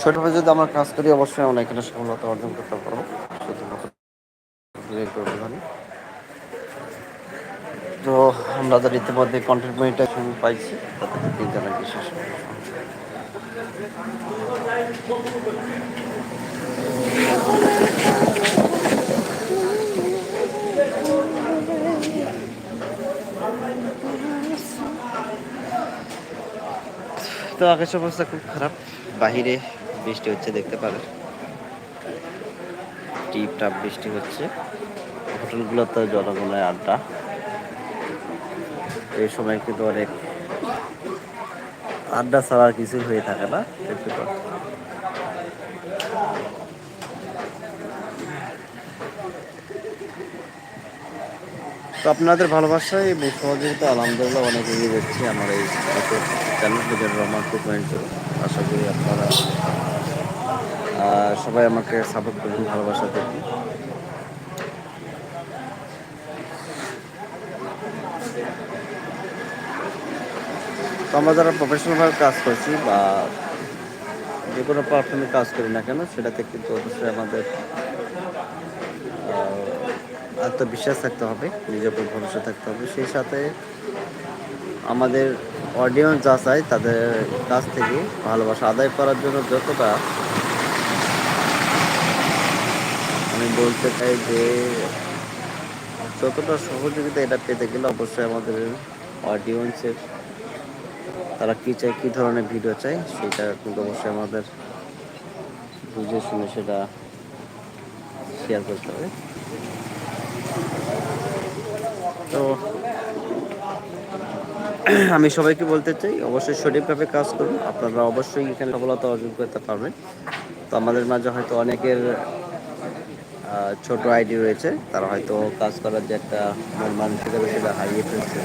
ছোটভাবে যদি আমরা কাজ করি, অবশ্যই আমরা এখানে সফলতা অর্জন করতে পারব। তো আমরা যারা ইতিমধ্যে কন্টেন্ট মনিটাইজেশন পাইছি। তাদেরকে তিন জানা বিশেষ তো আকাশের অবস্থা খুব খারাপ। বাহিরে বৃষ্টি হচ্ছে, দেখতে পারেন টিপ টাপ বৃষ্টি হচ্ছে। হোটেলগুলোতে জনগণের আড্ডা। এই সময় কিন্তু অনেক আড্ডা ছাড়া কিছুই হয়ে থাকে না, দেখতে পাচ্ছি তো আপনাদের ভালোবাসায় এবং সহযোগিতা আলহামদুলিল্লাহ অনেক এগিয়ে যাচ্ছে আমার এই চ্যানেল রহমান টু পয়েন্ট আশা করি আপনারা সবাই আমাকে সাপোর্ট করবেন, ভালোবাসা দেখবেন তো আমরা যারা প্রফেশনালভাবে কাজ করছি বা যে কোনো প্ল্যাটফর্মে কাজ করি না কেন, সেটাতে কিন্তু অবশ্যই আমাদের আত্মবিশ্বাস থাকতে হবে, নিজের উপর ভরসা থাকতে হবে। সেই সাথে আমাদের অডিয়েন্স যা চায় তাদের কাছ থেকে ভালোবাসা আদায় করার জন্য যতটা আমি বলতে চাই যে যতটা সহযোগিতা এটা পেতে গেলে অবশ্যই আমাদের অডিয়েন্সের তারা কী চায়, কী ধরনের ভিডিও চায়, সেটা কিন্তু অবশ্যই আমাদের বুঝে শুনে সেটা শেয়ার করতে হবে। তো আমি সবাইকে বলতে চাই, অবশ্যই সঠিকভাবে কাজ করুন। আপনারা অবশ্যই এখানে সফলতা অর্জন করতে পারবেন। তো আমাদের মাঝে হয়তো অনেকের ছোট আইডি রয়েছে, তারা হয়তো কাজ করার যে একটা মন মানসিকতা সেটা হারিয়ে ফেলছে।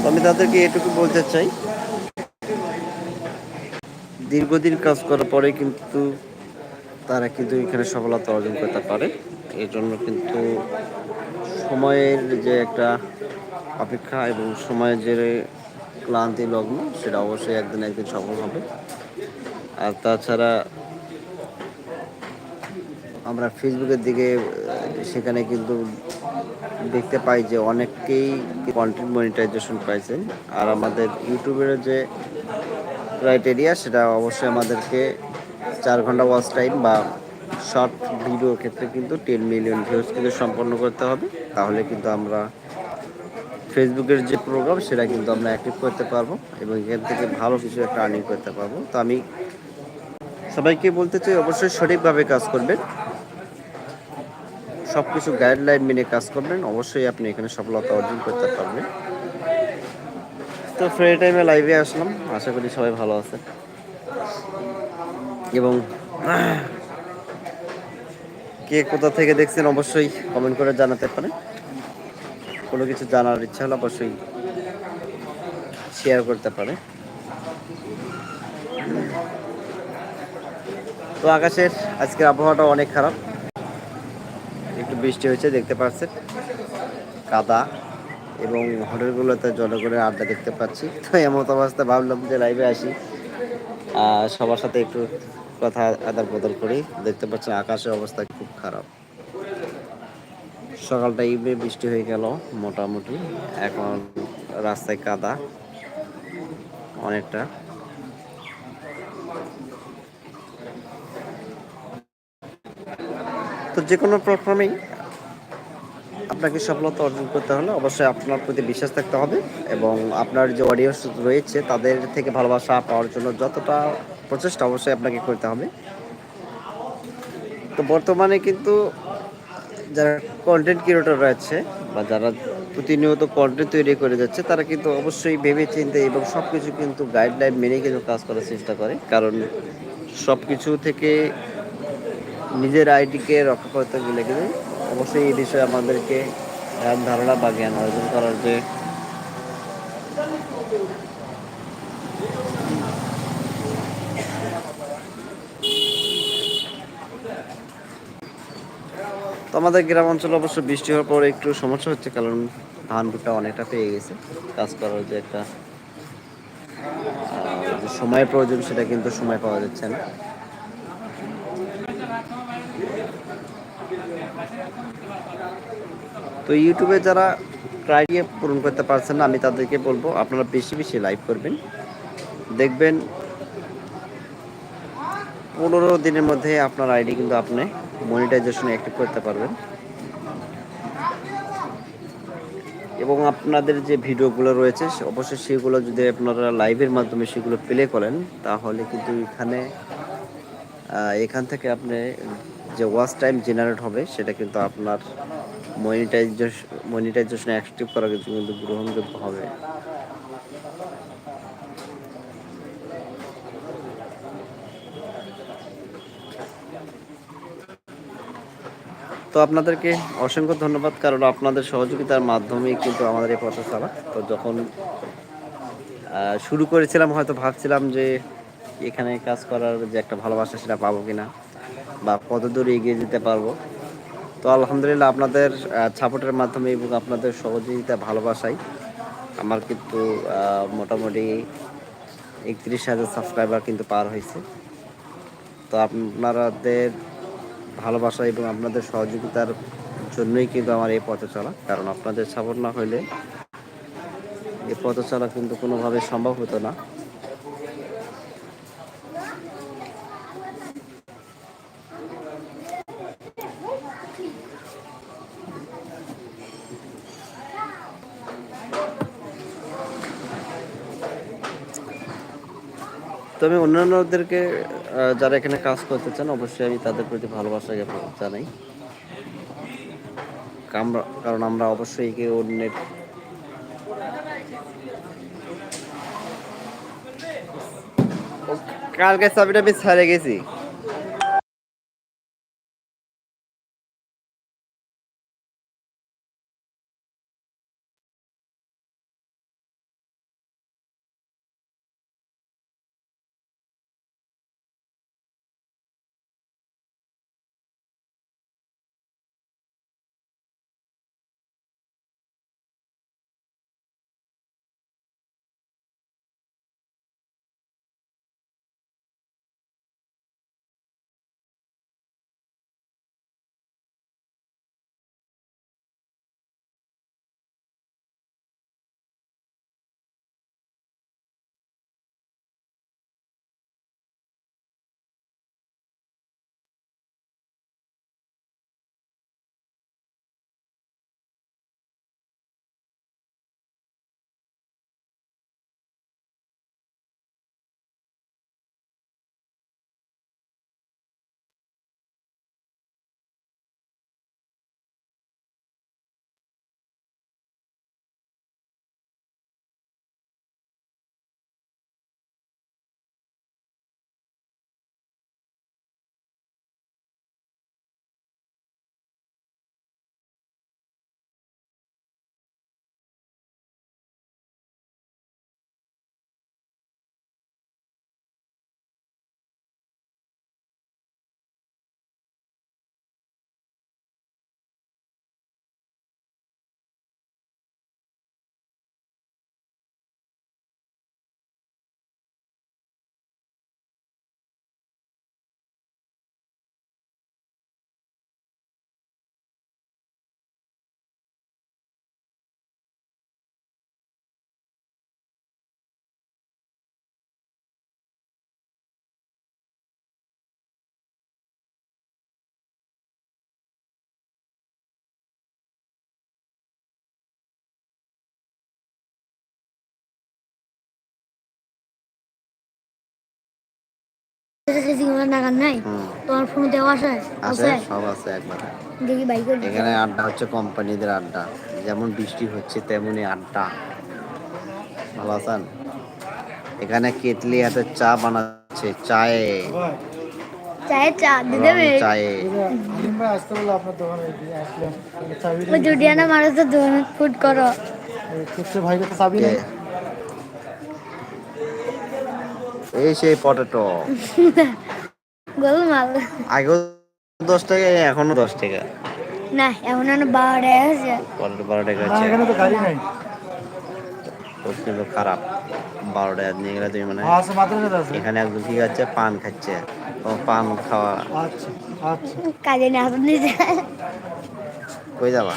তো আমি তাদেরকে এটুকু বলতে চাই, দীর্ঘদিন কাজ করার পরে কিন্তু তারা কিন্তু এখানে সফলতা অর্জন করতে পারে। এর জন্য কিন্তু সময়ের যে একটা অপেক্ষা এবং সময়ের যে ক্লান্তি লগ্ন, সেটা অবশ্যই একদিন একদিন সফল হবে। আর তাছাড়া আমরা ফেসবুকের দিকে, সেখানে কিন্তু দেখতে পাই যে অনেককেই কন্টেন্ট মনিটাইজেশন পাইছেন। আর আমাদের ইউটিউবের যে ক্রাইটেরিয়া সেটা অবশ্যই আমাদেরকে চার ঘণ্টা ওয়াচ টাইম বা শর্ট ভিডিওর ক্ষেত্রে কিন্তু টেন মিলিয়ন ভিউজ কিন্তু সম্পন্ন করতে হবে। তাহলে কিন্তু আমরা ফেসবুকের যে প্রোগ্রাম সেটা কিন্তু আমরা অ্যাক্টিভ করতে পারব এবং এখান থেকে ভালো কিছু একটা আর্নিং করতে পারব। তো আমি সবাইকে বলতে চাই, অবশ্যই সঠিকভাবে কাজ করবেন। সব কিছু গাইডলাইন মেনে কাজ করবেন। অবশ্যই আপনি এখানে সফলতা অর্জন করতে পারবেন। তো ফ্রি টাইমে লাইভে আসলাম। আশা করি সবাই ভালো আছে এবং কে কোথা থেকে দেখছেন, অবশ্যই কমেন্ট করে জানাতে পারেন। কোনো কিছু জানার ইচ্ছা হলে অবশ্যই শেয়ার করতে পারে। তো আকাশের আজকের আবহাওয়াটা অনেক খারাপ। একটু বৃষ্টি হয়েছে, দেখতে পাচ্ছেন। কাদা এবং হোটেলগুলোতে জনগণের আড্ডা দেখতে পাচ্ছি। তো এমত অবস্থায় ভাবলাম যে লাইভে আসি। সবার সাথে একটু কথা আদান প্রদান করি। দেখতে পাচ্ছেন আকাশের অবস্থা সকালটা ইবে বৃষ্টি হয়ে গেল, মোটামুটি। এখন রাস্তায় কাদা, অনেকটা। তো যে কোনো প্ল্যাটফর্মেই আপনাকে সফলতা অর্জন করতে হলে অবশ্যই আপনার প্রতি বিশ্বাস থাকতে হবে এবং আপনার যে অডিয়েন্স রয়েছে, তাদের থেকে ভালোবাসা পাওয়ার জন্য যতটা প্রচেষ্টা অবশ্যই আপনাকে করতে হবে। তো বর্তমানে কিন্তু যারা কন্টেন্ট ক্রিয়েটর রয়েছে বা যারা প্রতিনিয়ত কন্টেন্ট তৈরি করে যাচ্ছে, তারা কিন্তু অবশ্যই ভেবে চিন্তে এবং সব কিছু কিন্তু গাইডলাইন মেনে কিন্তু কাজ করার চেষ্টা করে। কারণ সব কিছু থেকে নিজের আইডিকে রক্ষা করতে গেলে কিন্তু অবশ্যই এই বিষয়ে আমাদেরকে ধারণা বা জ্ঞান অর্জন করার যে আমাদের গ্রাম অঞ্চলে অবশ্য বৃষ্টি হওয়ার পর একটু সমস্যা হচ্ছে, কারণ ধান ভুট্টা অনেকটা পেয়ে গেছে। কাজ করার যে একটা যে সময়ের প্রয়োজন, সেটা কিন্তু সময় পাওয়া যাচ্ছে না। তো ইউটিউবে যারা ক্রাইটেরিয়া পূরণ করতে পারছেন না, আমি তাদেরকে বলব, আপনারা বেশি বেশি লাইভ করবেন। দেখবেন পনেরো দিনের মধ্যে আপনার আইডি কিন্তু আপনি মনিটাইজেশন অ্যাক্টিভ করতে পারবেন। এবং আপনাদের যে ভিডিওগুলো রয়েছে অবশ্যই সেগুলো যদি আপনারা লাইভের মাধ্যমে সেগুলো প্লে করেন, তাহলে কিন্তু এখানে এখান থেকে আপনি যে ওয়াচ টাইম জেনারেট হবে, সেটা কিন্তু আপনার মনিটাইজেশন মনিটাইজেশন অ্যাক্টিভ করার কিন্তু গ্রহণযোগ্য হবে। তো আপনাদেরকে অসংখ্য ধন্যবাদ, কারণ আপনাদের সহযোগিতার মাধ্যমেই কিন্তু আমাদের এই পথে চলা। তো যখন শুরু করেছিলাম, হয়তো ভাবছিলাম যে এখানে কাজ করার যে একটা ভালোবাসা সেটা পাবো কিনা বা কত দূর এগিয়ে যেতে পারব। তো আলহামদুলিল্লাহ আপনাদের সাপোর্টের মাধ্যমে এবং আপনাদের সহযোগিতা, ভালোবাসাই আমার কিন্তু মোটামুটি একত্রিশ হাজার সাবস্ক্রাইবার কিন্তু পার হয়েছে। তো আপনাদের ভালোবাসা এবং আপনাদের সহযোগিতার জন্যই কিন্তু আমার এই পথে চলা কারণ আপনাদের সাপোর্ট না হইলে এই পথে চলা কিন্তু কোনোভাবে সম্ভব হতো না। তো আমি অন্যান্যদেরকে যারা এখানে কাজ করতে চান, অবশ্যই আমি তাদের প্রতি ভালোবাসা জানাই। কারণ আমরা অবশ্যই একে অন্যের কালকে চাবিটা আমি ছাড়ে গেছি। এখানে আড্ডা হচ্ছে কোম্পানিদের আড্ডা। যেমন বৃষ্টি হচ্ছে তেমনই আড্ডা। ভালো আছেন? এখানে কেতলি হাতে চা বানাচ্ছে চায়ে। চায়ে চা দিয়ে চায়ে। আসতে বলে আপনার দোকানে চাবি জুডিয়ানা তো ফুড করো ভাই চাবি নেই? এই সেই পটেটো গোলমাল। আগেও দশ টাকা এখনও দশ টাকা। না এমন এমন বারো টাকা হয়েছে পটেটো বারো টাকা হচ্ছে এখানে তো গাড়ি নাই। খারাপ। বারো টাকা নিয়ে গেলে তুমি মানে হ্যাঁ আছে আছে। এখানে একজন কি খাচ্ছে? পান খাচ্ছে। ও পান খাওয়া। আচ্ছা আচ্ছা। কাজে না কই যাবা?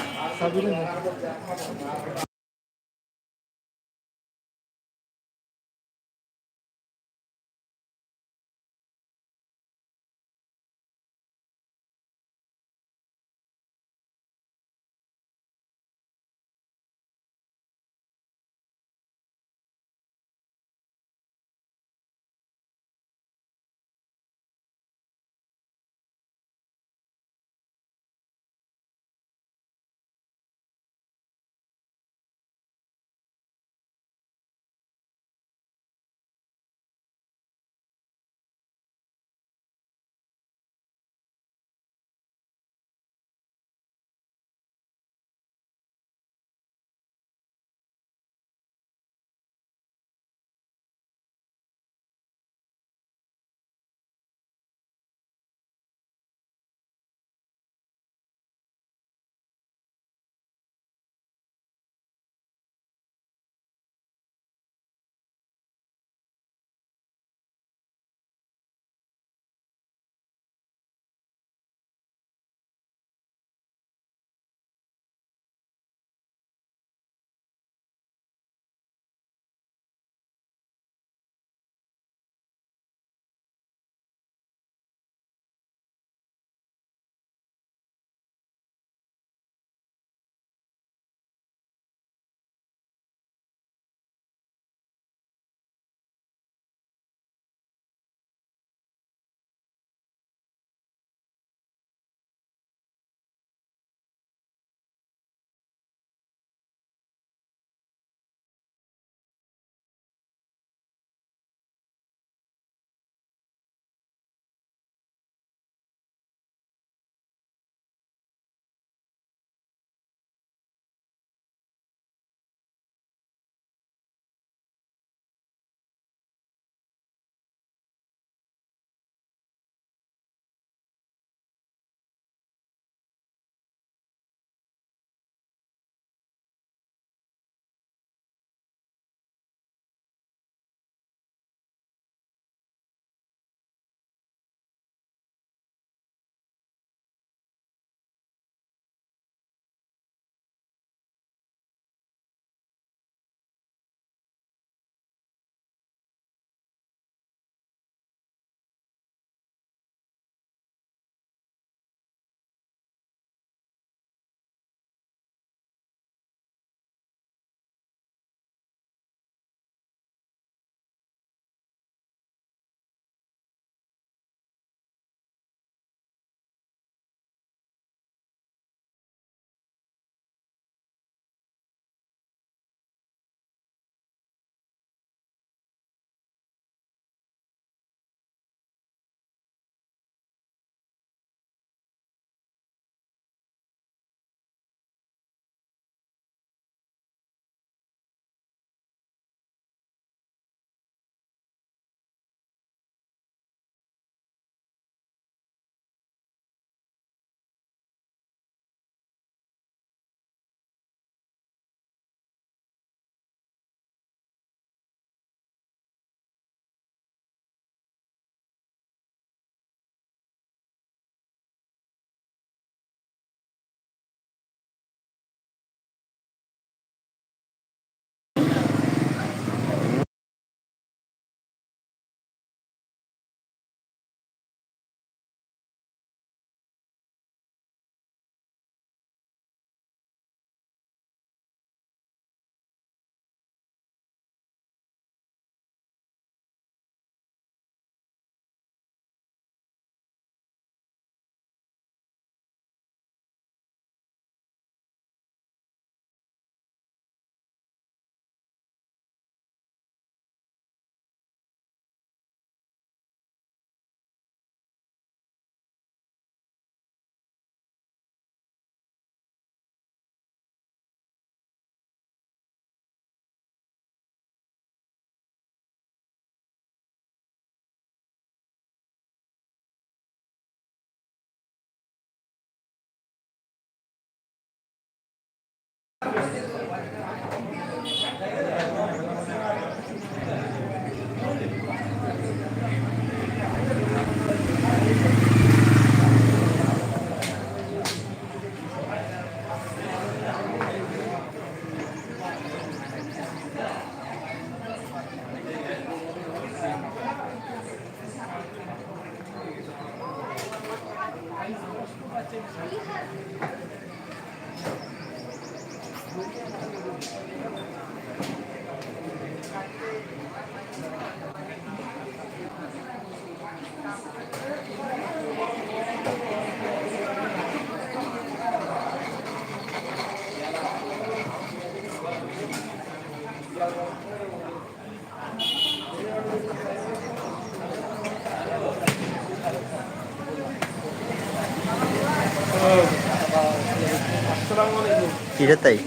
চাবি নেই কিরে তাই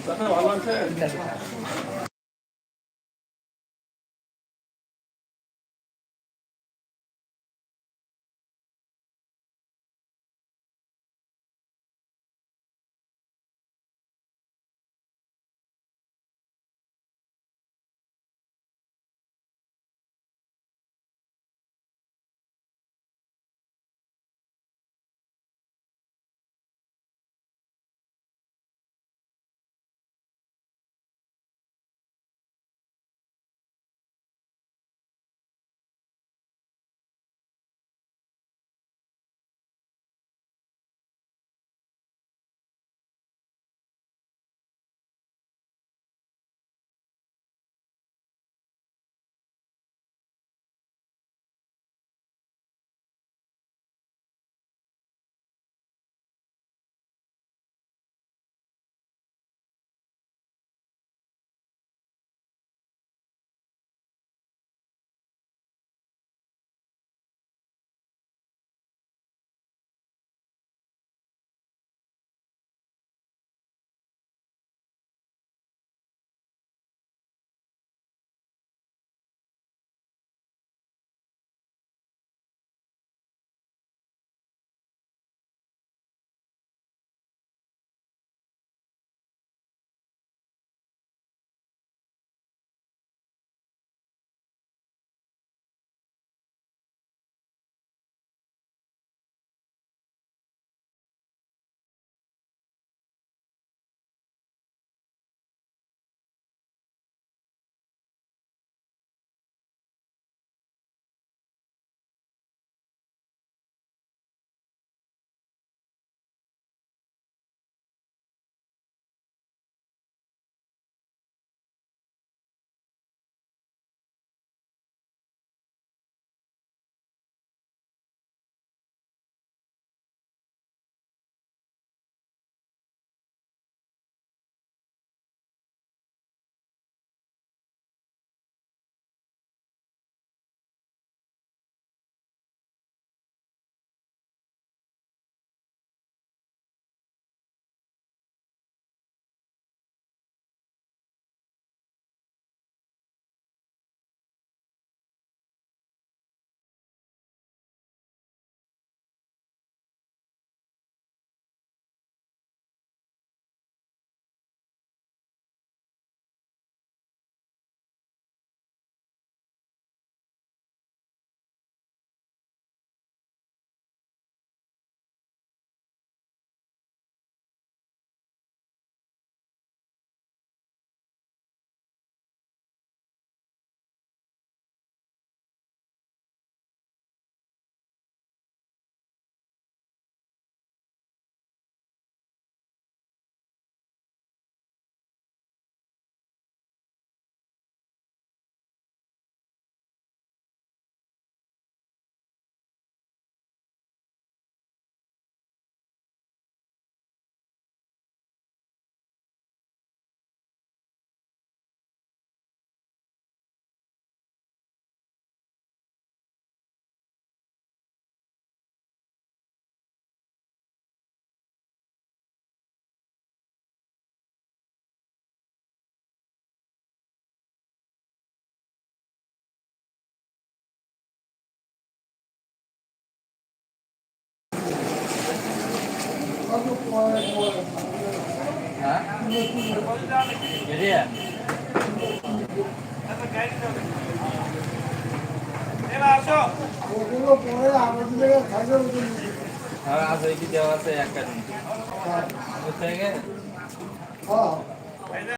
আছে কি দেওয়া আছে? একটা দিন।